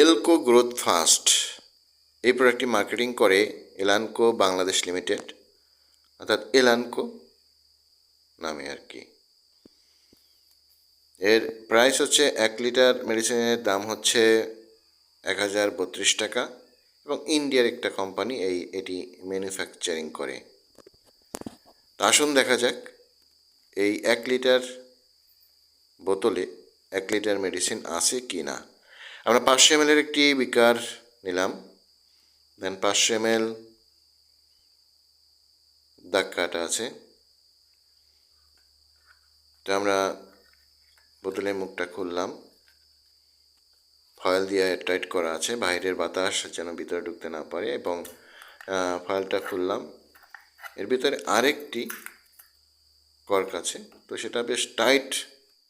এলকো growth fast এই প্রোডাক্টটি marketing করে এলানকো বাংলাদেশ লিমিটেড অর্থাৎ এলানকো নামে আর কি। এর প্রাইস হচ্ছে এক লিটার মেডিসিনের দাম হচ্ছে এক হাজার বত্রিশ টাকা এবং ইন্ডিয়ার একটা কোম্পানি এই, এটি ম্যানুফ্যাকচারিং করে। তা আসুন দেখা যাক, এই এক লিটার বোতলে এক লিটার মেডিসিন আছে কি না আমরা পাঁচশো এমএলের একটি বিকার নিলাম। দেন পাঁচশো এমএল দাগ কাটা আছে। তো আমরা বোতলের মুখটা খুললাম। ফয়েল দিয়ে টাইট করা আছে। বাইরের বাতাস যেন ভিতরে ঢুকতে না পারে এবং ফয়েলটা খুললাম। এর ভিতরে আরেকটি কর্ক আছে। তো সেটা বেশ টাইট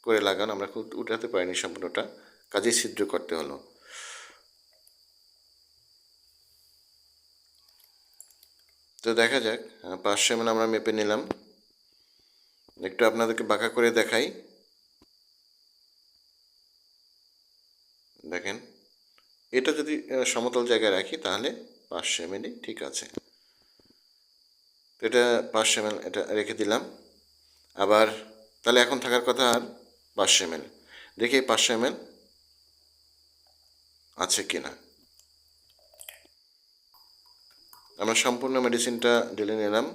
করে লাগানো। আমরা খুব উঠাতে পারিনি সম্পূর্ণটা। কাজে সিদ্ধ করতে হলো। তো দেখা যাক পাঁচশো এমএল আমরা মেপে নিলাম। একটু আপনাদেরকে বাঁকা করে দেখাই। দেখেন, এটা যদি সমতল জায়গায় রাখি তাহলে পাঁচশো এমএলই ঠিক আছে। তো এটা পাঁচশো এমএল এটা রেখে দিলাম। আবার, তাহলে এখন থাকার কথা আর পাঁচশো এমএল দেখি পাঁচশো এমএল আছে কি না আমরা সম্পূর্ণ মেডিসিনটা ঢেলে নিলাম।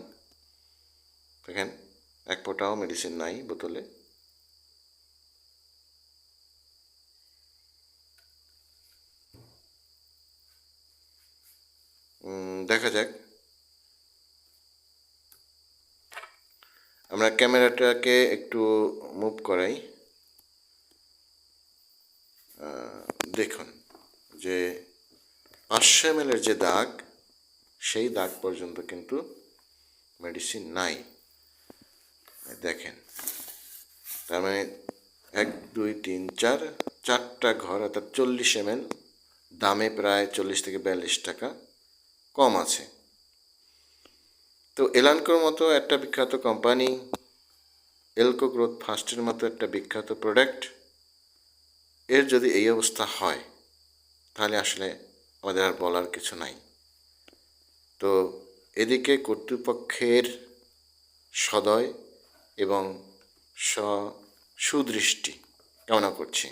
দেখেন, এক ফোঁটাও মেডিসিন নাই বোতলে। দেখা যাক। আমরা ক্যামেরাটাকে একটু মুভ করাই। দেখুন। যে পাঁচশো এম যে দাগ, সেই দাগ পর্যন্ত কিন্তু মেডিসিন নাই। দেখেন, তার মানে এক, দুই, তিন, চার, চারটা ঘর, অর্থাৎ চল্লিশ এম দামে প্রায় চল্লিশ থেকে বিয়াল্লিশ টাকা কম আছে। তো এলানকোর মতো একটা বিখ্যাত কোম্পানি এলকো গ্রোথ ফার্স্টের মতো একটা বিখ্যাত প্রোডাক্টের যদি এই অবস্থা হয় তাহলে আসলে আমাদের আর বলার কিছু নাই। তো এদিকে কর্তৃপক্ষের সদয় এবং সুদৃষ্টি, কামনা করছি।